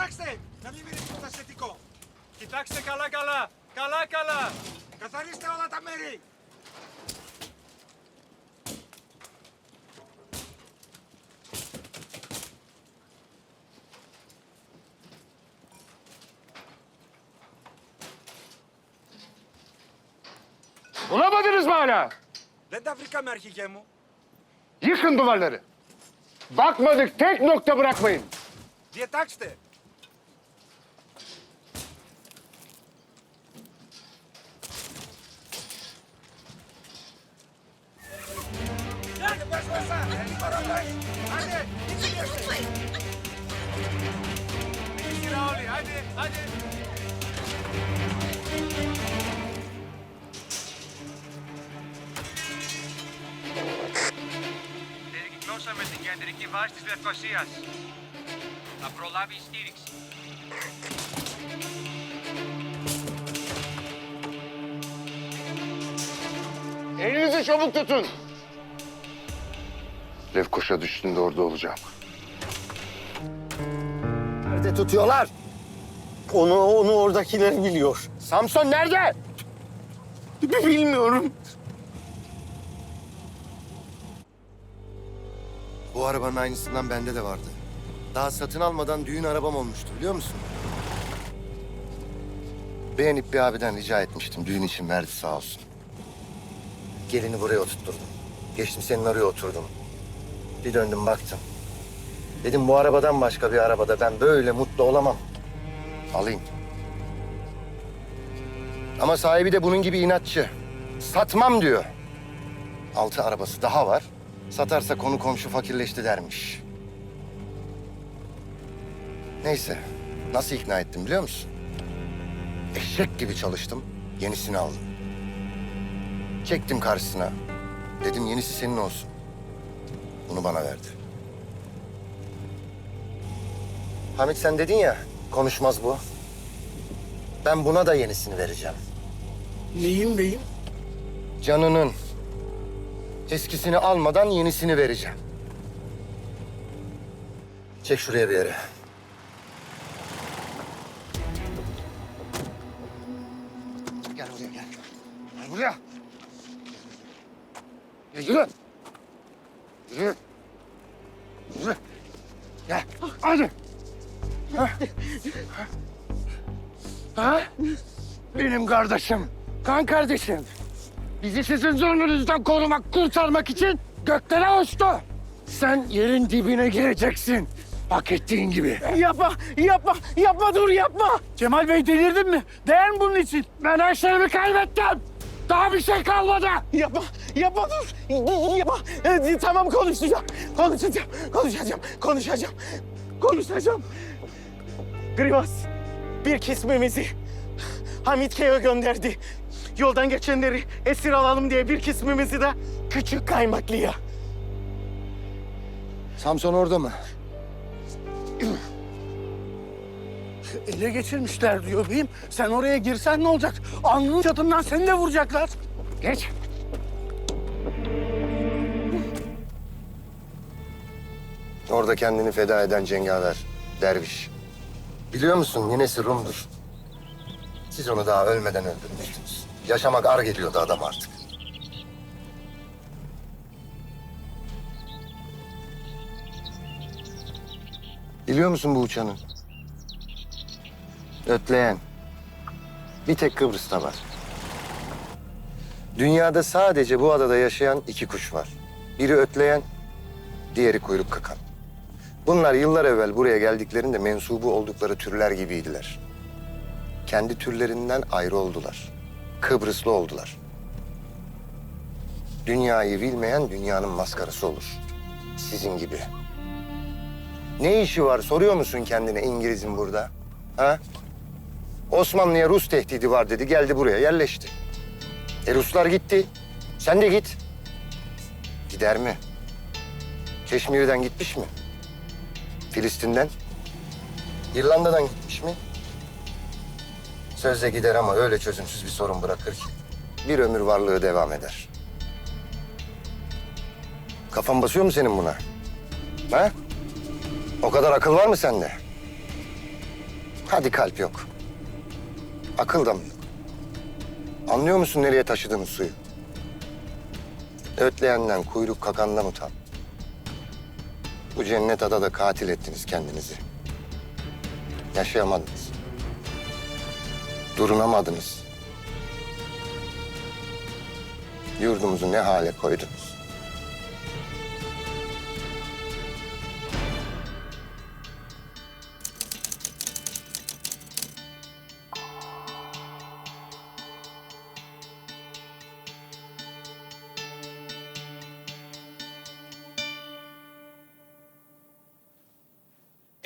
Προσέξτε! Να μην μείνει τίποτα σχετικό. Κοιτάξτε καλά καλά. Καλά καλά. Καθαρίστε όλα τα μέρη. Bulamadınız mı hala? Δεν τα βρήκαμε αρχηγέ μου. Yıkın duvarları. Bakmadık tek nokta bırakmayın. Διετάξτε. να Άντε, κινείστε. Bir sıra oluyor. Hadi hadi. Περικυκλώσαμε την κεντρική βάση της Λευκοσίας. Θα προλάβει η στήριξη. Elinizi çabuk tutun. Lefkoşa düştüğünde orada olacağım. Nerede tutuyorlar? Onu, onu oradakiler biliyor. Samson nerede? Bilmiyorum. Bu arabanın aynısından bende de vardı. Daha satın almadan düğün arabam olmuştu biliyor musun? Beğenip bir abiden rica etmiştim. Düğün için verdi sağ olsun. Gelini buraya oturtturdum. Geçtim senin oraya oturdum. Bir döndüm baktım. Dedim bu arabadan başka bir arabada ben böyle mutlu olamam. Alayım. Ama sahibi de bunun gibi inatçı. Satmam diyor. Altı arabası daha var. Satarsa konu komşu fakirleşti dermiş. Neyse. Nasıl ikna ettim biliyor musun? Eşek gibi çalıştım. Yenisini aldım. Çektim karşısına. Dedim yenisi senin olsun. Bunu bana verdi. Hamit sen dedin ya konuşmaz bu. Ben buna da yenisini vereceğim. Neyin beyim? Canının. Eskisini almadan yenisini vereceğim. Çek şuraya bir yere. Gel buraya gel. Gel buraya. Ya yürü. Yürü. Yürü. Gel. Hadi. Ha? Ha? Benim kardeşim. Kan kardeşim. Bizi sizin zulmünüzden korumak, kurtarmak için göklere uçtu. Sen yerin dibine gireceksin. Hak ettiğin gibi. Yapma, yapma, yapma dur yapma. Cemal Bey delirdin mi? Değer mi bunun için? Ben her şeyimi kaybettim. Daha bir şey kalmadı. Yapma, yapma dur. Yapma. Ee, tamam konuşacağım. Konuşacağım, konuşacağım, konuşacağım. Konuşacağım. Grivas, bir kısmımızı Hamit Key'e gönderdi. Yoldan geçenleri esir alalım diye bir kısmımızı da küçük kaymaklıya. Samson orada mı? Ele geçirmişler diyor beyim. Sen oraya girsen ne olacak? Alnının çatından seni de vuracaklar. Geç. Orada kendini feda eden cengaver, derviş. Biliyor musun ninesi Rum'dur. Siz onu daha ölmeden öldürmüştünüz. Yaşamak ar geliyordu adam artık. Biliyor musun bu uçanı? Ötleyen. Bir tek Kıbrıs'ta var. Dünyada sadece bu adada yaşayan iki kuş var. Biri ötleyen, diğeri kuyruk kakan. Bunlar yıllar evvel buraya geldiklerinde mensubu oldukları türler gibiydiler. Kendi türlerinden ayrı oldular. Kıbrıslı oldular. Dünyayı bilmeyen dünyanın maskarası olur. Sizin gibi. Ne işi var soruyor musun kendine İngiliz'in burada? Ha? Osmanlı'ya Rus tehdidi var dedi geldi buraya yerleşti. E Ruslar gitti. Sen de git. Gider mi? Keşmir'den gitmiş mi? Filistin'den? İrlanda'dan gitmiş mi? Sözle gider ama öyle çözümsüz bir sorun bırakır ki. Bir ömür varlığı devam eder. Kafan basıyor mu senin buna? Ha? O kadar akıl var mı sende? Hadi kalp yok. Akıl da mı yok? Anlıyor musun nereye taşıdığın suyu? Ötleyenden, kuyruk kakandan utan. Bu cennet adada katil ettiniz kendinizi. Yaşayamadınız. Durunamadınız. Yurdumuzu ne hale koydunuz?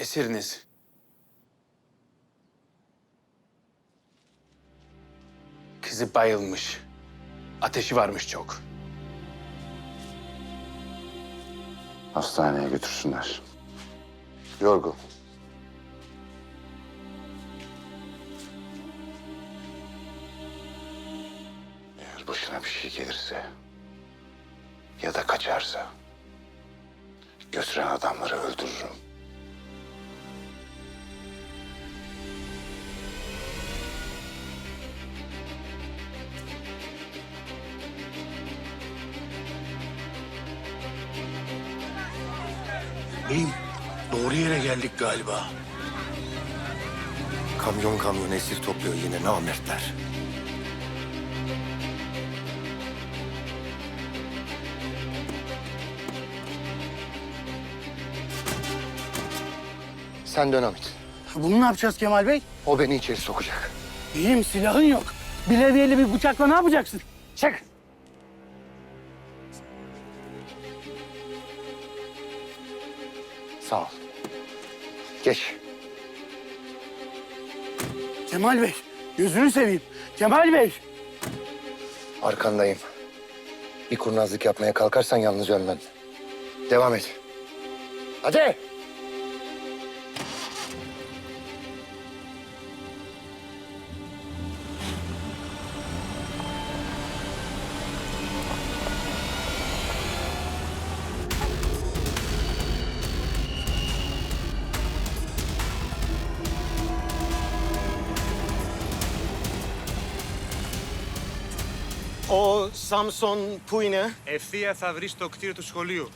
Esiriniz. Kızı bayılmış. Ateşi varmış çok. Hastaneye götürsünler. Yorgun. Eğer başına bir şey gelirse ya da kaçarsa götüren adamları öldürürüm. Geldik galiba. Kamyon kamyon esir topluyor yine namertler. Sen dön Hamit. Bunu ne yapacağız Kemal Bey? O beni içeri sokacak. Beyim silahın yok. Bilevyeli bir bıçakla ne yapacaksın? Çık. Sağ ol. Geç. Kemal Bey, gözünü seveyim. Kemal Bey. Arkandayım. Bir kurnazlık yapmaya kalkarsan yalnız ölmem. Devam et. Hadi. του Σάμσον που είναι; Ευθεία θα βρεις το κτίριο του σχολείου.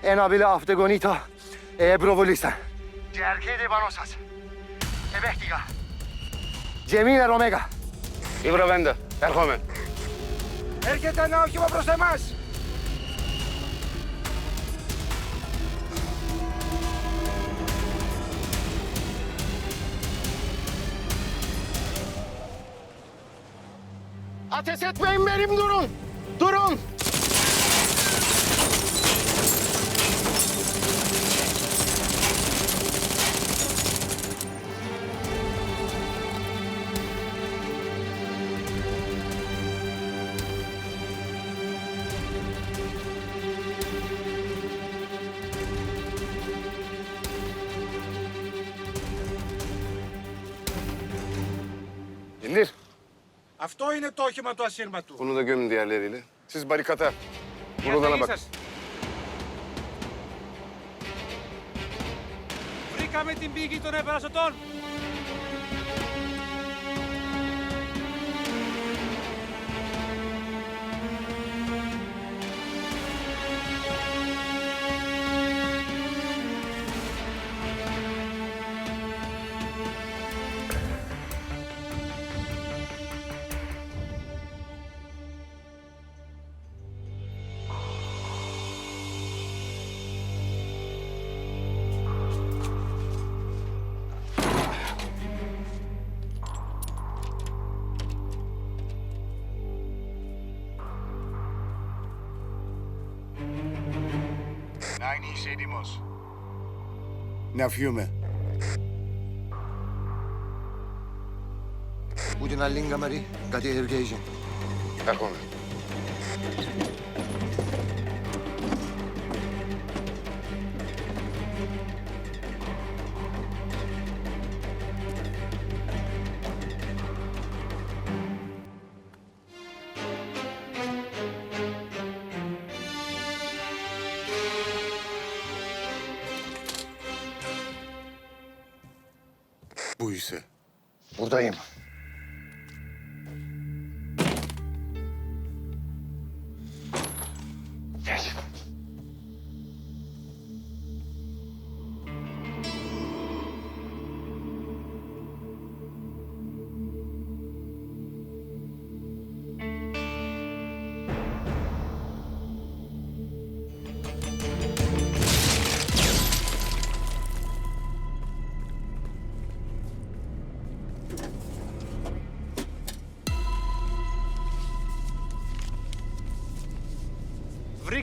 Ένα bile αυτογονίτα ε, προβολήσαν. Και αρκείται πάνω σας. Επέχτηκα. Τζεμίνα Ρομέγα. Η προβέντα. Έρχομαι. Έρχεται ένα όχημα προς εμάς. Ateş etmeyin benim durun. Durun. Αυτό είναι το όχημα του ασύρματου. Bunu da gömün diğerleriyle. Siz barikata. Η Buralara αδελφή bak. σας. Βρήκαμε την πηγή των επαναστατών. Tenis edimos. Na fiume. Budin all'ingamari, gati ergeyeceksin. Takonu. bu ise? Buradayım.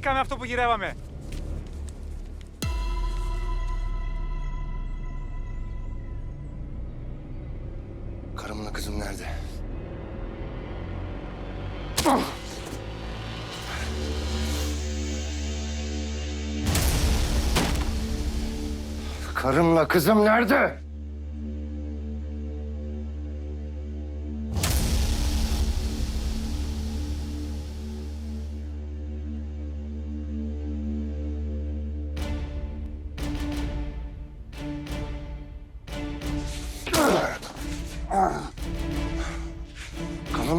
Βρήκαμε αυτό που γυρεύαμε. Karımla kızım nerede? Karımla kızım nerede?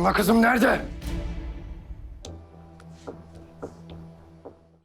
Karımla kızım nerede?